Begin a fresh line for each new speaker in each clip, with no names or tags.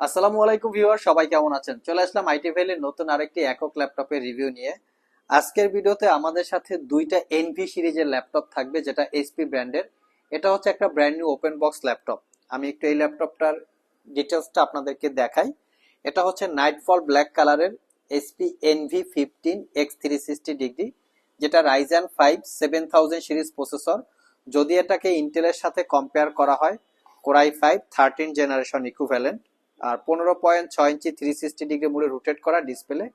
আসসালামু আলাইকুম ভিউয়ার, সবাই কেমন আছেন? চলে আসলাম আইটি ভ্যালির নতুন আরেকটি একক ল্যাপটপের রিভিউ নিয়ে। আজকের ভিডিওতে আমাদের সাথে দুইটা এনভি সিরিজের ল্যাপটপ থাকবে, যেটা এইচপি ব্র্যান্ডের। এটা হচ্ছে একটা brand new open box laptop. আমি একটু এই ল্যাপটপটার ডিটেলসটা আপনাদেরকে দেখাই। এটা হচ্ছে নাইটফল ব্ল্যাক কালারের HP Envy fifteen X three sixty degree যেটা Ryzen five seven thousand series processor যদি এটাকে ইন্টেলের সাথে কম্পেয়ার করা হয় Core i five thirteen generation equivalent আর পনেরো পয়েন্ট ছয় ইঞ্চি থ্রি সিক্সটি ডিগ্রি মুড়ে রোটেট করা ডিসপ্লে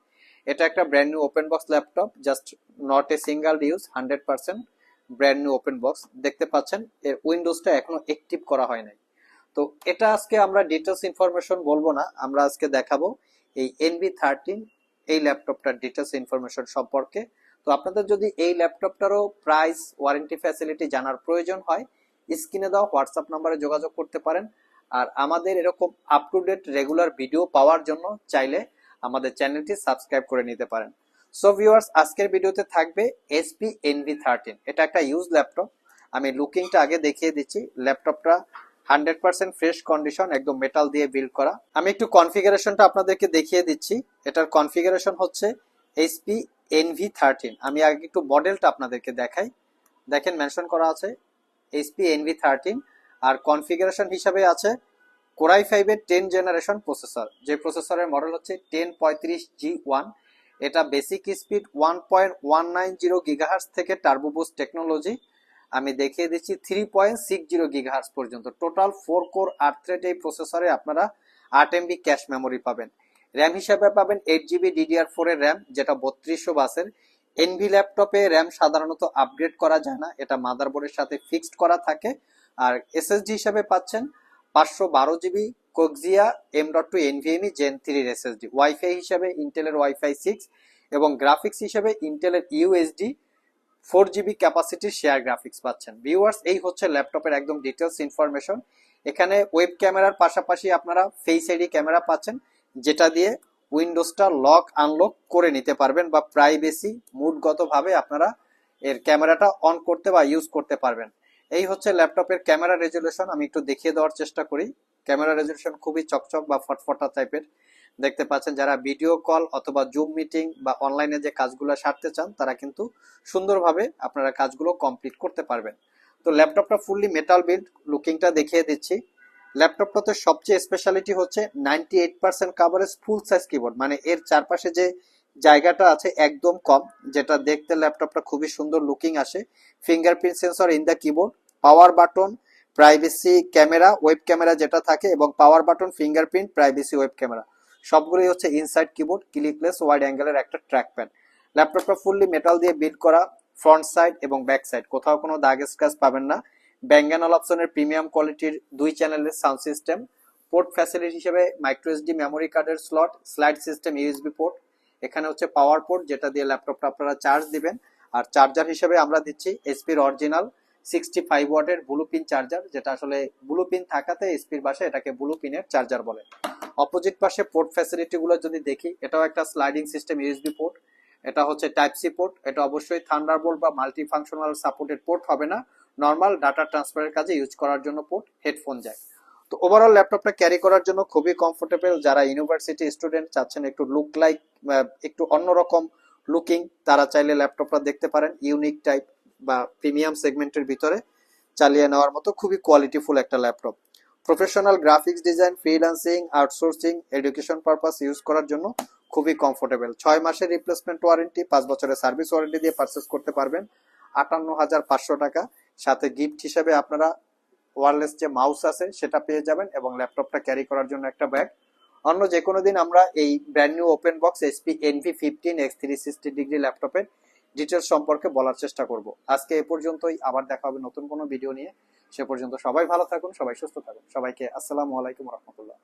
এটা একটা brand new open box laptop just not a single use hundred percent brand new open box দেখতে পাচ্ছেন, এর উইন্ডোজটা এখনও অ্যাক্টিভ করা হয় নাই। তো এটা আজকে আমরা ডিটেলস ইনফরমেশন বলব না, আমরা আজকে দেখাবো এই এনবি থার্টিন এই ল্যাপটপটার ডিটেলস ইনফরমেশন সম্পর্কে। তো আপনাদের যদি এই ল্যাপটপটারও প্রাইস ওয়ারেন্টি ফ্যাসিলিটি জানার প্রয়োজন হয়, স্ক্রিনে দেওয়া হোয়াটসঅ্যাপ নাম্বারে যোগাযোগ করতে পারেন। আর আমাদের এরকম up to date regular video পাওয়ার জন্য চাইলে আমাদের চ্যানেলটি সাবস্ক্রাইব করে নিতে পারেন। সো ভিউয়ার্স আজকের ভিডিওতে থাকবে এসপি এনভি থার্টিন এটা একটা ইউজ ল্যাপটপ আমি লুকিংটা আগে দেখিয়ে দিচ্ছি। ল্যাপটপটা হান্ড্রেড পার্সেন্ট ফ্রেশ কন্ডিশন একদম মেটাল দিয়ে বিল্ড করা। আমি একটু কনফিগারেশনটা আপনাদেরকে দেখিয়ে দিচ্ছি। এটার কনফিগারেশন হচ্ছে এইচপি এনভি থার্টিন আমি আগে একটু মডেলটা আপনাদেরকে দেখাই। দেখেন মেনশন করা আছে এইচপি এনভি থার্টিন আর কনফিগারেশন হিসাবে আছে কোরাই ফাইভের টেন জেনারেশন প্রসেসর। যে প্রসেসরের মডেল হচ্ছে টেন পঁয়ত্রিশ জি ওয়ান। এটা basic speed one point one nine zero gigahertz থেকে টার্বোবুস টেকনোলজি। আমি দেখিয়ে দিচ্ছি three point six zero gigahertz পর্যন্ত। টোটাল ফোর কোর আট থ্রেড এই প্রসেসরে আপনারা আট এমবি ক্যাশ মেমোরি পাবেন। র্যাম হিসাবে পাবেন এইট জিবি ডিডিআর ফোর এর র্যাম, যেটা বত্রিশশো বাসের। এনভি ল্যাপটপে র্যাম সাধারণত আপগ্রেড করা যায় না, এটা মাদারবোর্ডের সাথে ফিক্সড করা থাকে। আর এসএসডি হিসাবে পাচ্ছেন পাঁচশো বারো GB Kioxia M dot two NVMe gen থ্রির এসএসডি ওয়াইফাই হিসাবে ইন্টেলের ওয়াইফাই সিক্স এবং গ্রাফিক্স হিসাবে ইন্টেলের ইউএসডি ফোর জিবি ক্যাপাসিটির শেয়ার গ্রাফিক্স পাচ্ছেন। ভিউয়ার্স এই হচ্ছে ল্যাপটপের একদম ডিটেলস ইনফরমেশন এখানে ওয়েব ক্যামেরার পাশাপাশি আপনারা ফেস আইডি ক্যামেরা পাচ্ছেন, যেটা দিয়ে উইন্ডোজটা লক আনলক করে নিতে পারবেন বা প্রাইভেসি মুডগতভাবে আপনারা এর ক্যামেরাটা অন করতে বা ইউজ করতে পারবেন। এই হচ্ছে ল্যাপটপের ক্যামেরা রেজলিউশন আমি একটু দেখিয়ে দেওয়ার চেষ্টা করি। ক্যামেরা রেজলিউশন খুবই চকচক বা ফটফটা টাইপের। দেখতে পাচ্ছেন যারা ভিডিও কল অথবা জুম মিটিং বা অনলাইনে যে কাজগুলো সারতে চান, তারা কিন্তু সুন্দরভাবে আপনারা কাজগুলো কমপ্লিট করতে পারবেন। তো ল্যাপটপটা ফুললি মেটাল বিল্ড লুকিংটা দেখিয়ে দিচ্ছি। ল্যাপটপটাতে সবচেয়ে স্পেশালিটি হচ্ছে ninety eight percent coverage full size keyboard মানে এর চারপাশে যে জায়গাটা আছে একদম কম, যেটা দেখতে ল্যাপটপটা খুবই সুন্দর লুকিং আসে। Fingerprint sensor in the keyboard power button privacy camera web camera যেটা থাকে, এবং power button fingerprint privacy web camera সবগুলোই হচ্ছে ইনসাইড কিবোর্ড ক্লিকলেস ওয়াইড অ্যাঙ্গেলের একটা ট্র্যাক প্যাড ল্যাপটপটা ফুললি মেটাল দিয়ে বিল্ড করা ফ্রন্ট সাইড এবং ব্যাক সাইড কোথাও কোনো দাগ স্ক্র্যাচ পাবেন না। ব্যাঙ্গানল অপশনের প্রিমিয়াম কোয়ালিটির দুই চ্যানেলের সাউন্ড সিস্টেম পোর্ট ফ্যাসিলিটি হিসেবে মাইক্রো এসডি মেমোরি কার্ডের slot slide system USB port এখানে হচ্ছে পাওয়ার পোর্ট যেটা দিয়ে ল্যাপটপটা আপনারা চার্জ দিবেন। আর চার্জার হিসেবে আমরা দিচ্ছি এসপির অরিজিনাল সিক্সটি ফাইভ ওয়াটের ব্লু পিন চার্জার যেটা আসলে ব্লু পিন থাকাতে এসপির পাশে এটাকে ব্লু পিনের চার্জার বলে। অপোজিট পাশে পোর্ট ফ্যাসিলিটি গুলো যদি দেখি, এটাও একটা স্লাইডিং সিস্টেম ইউএসবি পোর্ট এটা হচ্ছে টাইপ সি পোর্ট এটা অবশ্যই থান্ডারবোল্ট বা মাল্টি ফাংশনাল সাপোর্টেড পোর্ট হবে না। নর্মাল ডাটা ট্রান্সফারের কাজে ইউজ করার জন্য পোর্ট হেডফোন যায় তো ওভারঅল ল্যাপটপটা ক্যারি করার জন্য খুবই কমফোর্টেবল যারা ইউনিভার্সিটি স্টুডেন্ট চাচ্ছেন একটু লুক লাইক একটু অন্যরকম লুকিং তারা চাইলে ল্যাপটপটা দেখতে পারেন ইউনিক টাইপ বা প্রিমিয়াম সেগমেন্টের ভিতরে চালিয়ে নেওয়ার মতো খুবই কোয়ালিটিফুল একটা laptop professional graphics design freelancing outsourcing education purpose use করার জন্য খুবই কমফোর্টেবল ছয় মাসের রিপ্লেসমেন্ট ওয়ারেন্টি পাঁচ বছরের সার্ভিস ওয়ারেন্টি দিয়ে পারচেস করতে পারবেন। আটান্ন হাজার পাঁচশো টাকা। সাথে গিফট হিসেবে আপনারা ওয়ারলেস যে মাউস আছে, সেটা পেয়ে যাবেন এবং ল্যাপটপটা ক্যারি করার জন্য একটা ব্যাগ অন্য যে কোনো দিন আমরা এই brand new open box HP Envy fifteen X three sixty degree ল্যাপটপের ডিটেলস সম্পর্কে বলার চেষ্টা করব। আজকে এ পর্যন্তই, আবার দেখা হবে নতুন কোনো ভিডিও নিয়ে। সে পর্যন্ত সবাই ভালো থাকুন, সবাই সুস্থ থাকুন। সবাইকে আসসালামু আলাইকুম রহমতুল্লাহ।